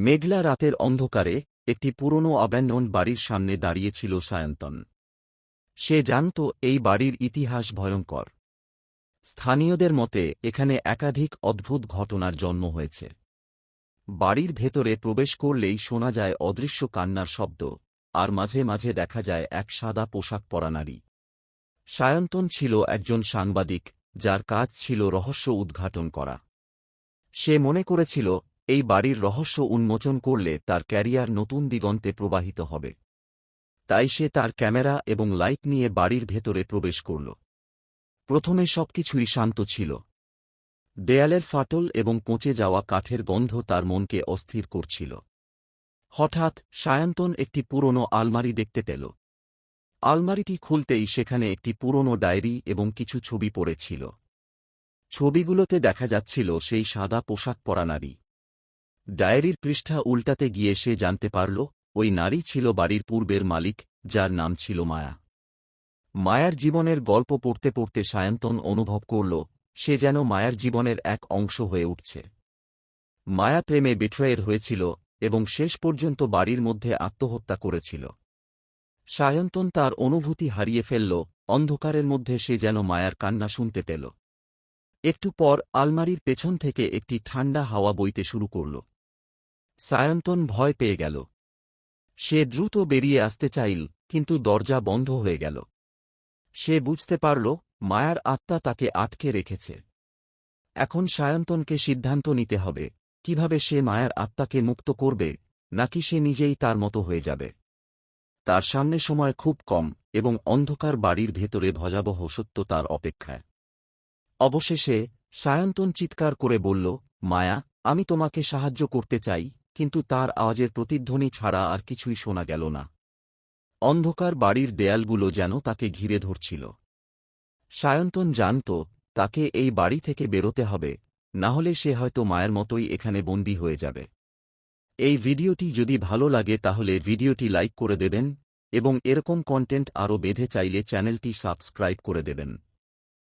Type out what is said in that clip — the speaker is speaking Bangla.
মেঘলা রাতের অন্ধকারে একটি পুরনো অ্যাব্যান্ডন বাড়ির সামনে দাঁড়িয়েছিল সায়ন্তন। সে জানত এই বাড়ির ইতিহাস ভয়ঙ্কর। স্থানীয়দের মতে, এখানে একাধিক অদ্ভুত ঘটনার জন্ম হয়েছে। বাড়ির ভেতরে প্রবেশ করলেই শোনা যায় অদৃশ্য কান্নার শব্দ, আর মাঝে মাঝে দেখা যায় এক সাদা পোশাক পরা নারী। সায়ন্তন ছিল একজন সাংবাদিক, যার কাজ ছিল রহস্য উদ্ঘাটন করা। সে মনে করেছিল এই বাড়ির রহস্য উন্মোচন করলে তার ক্যারিয়ার নতুন দিগন্তে প্রবাহিত হবে। তাই সে তার ক্যামেরা এবং লাইট নিয়ে বাড়ির ভেতরে প্রবেশ করল। প্রথমে সবকিছুই শান্ত ছিল। দেয়ালের ফাটল এবং পচে যাওয়া কাঠের গন্ধ তার মনকে অস্থির করছিল। হঠাৎ সায়ন্তন একটি পুরনো আলমারি দেখতে পেল। আলমারিটি খুলতেই সেখানে একটি পুরনো ডায়েরি এবং কিছু ছবি পড়েছিল। ছবিগুলোতে দেখা যাচ্ছিল সেই সাদা পোশাক পরা নারী। ডায়েরির পৃষ্ঠা উল্টাতে গিয়ে সে জানতে পারল, ওই নারী ছিল বাড়ির পূর্বের মালিক, যার নাম ছিল মায়া। মায়ার জীবনের গল্প পড়তে পড়তে সায়ন্তন অনুভব করল, সে যেন মায়ার জীবনের এক অংশ হয়ে উঠছে। মায়া প্রেমে বিট্রয়ের হয়েছিল এবং শেষ পর্যন্ত বাড়ির মধ্যে আত্মহত্যা করেছিল। সায়ন্তন তার অনুভূতি হারিয়ে ফেলল, অন্ধকারের মধ্যে সে যেন মায়ার কান্না শুনতে পেল। একটু পর আলমারির পেছন থেকে একটি ঠান্ডা হাওয়া বইতে শুরু করল। সায়ন্তন ভয় পেয়ে গেল। সে দ্রুত বেরিয়ে আসতে চাইল, কিন্তু দরজা বন্ধ হয়ে গেল। সে বুঝতে পারল, মায়ার আত্মা তাকে আটকে রেখেছে। এখন সায়ন্তনকে সিদ্ধান্ত নিতে হবে, কীভাবে সে মায়ার আত্মাকে মুক্ত করবে, নাকি সে নিজেই তার মতো হয়ে যাবে। তার সামনে সময় খুব কম, এবং অন্ধকার বাড়ির ভেতরে ভজাবহ সত্য তার অপেক্ষায়। অবশেষে, সায়ন্তন চিৎকার করে বলল, মায়া, আমি তোমাকে সাহায্য করতে চাই। কিন্তু তার আওয়াজের প্রতিধ্বনি ছাড়া আর কিছুই শোনা গেল না। অন্ধকার বাড়ির দেয়ালগুলো যেন তাকে ঘিরে ধরছিল। সায়ন্তন জানত, তাকে এই বাড়ি থেকে বেরোতে হবে, না হলে সে হয়তো মায়ের মতোই এখানে বন্দী হয়ে যাবে। এই ভিডিওটি যদি ভালো লাগে তাহলে ভিডিওটি লাইক করে দেবেন, এবং এরকম কন্টেন্ট আরও বেঁধে চাইলে চ্যানেলটি সাবস্ক্রাইব করে দেবেন।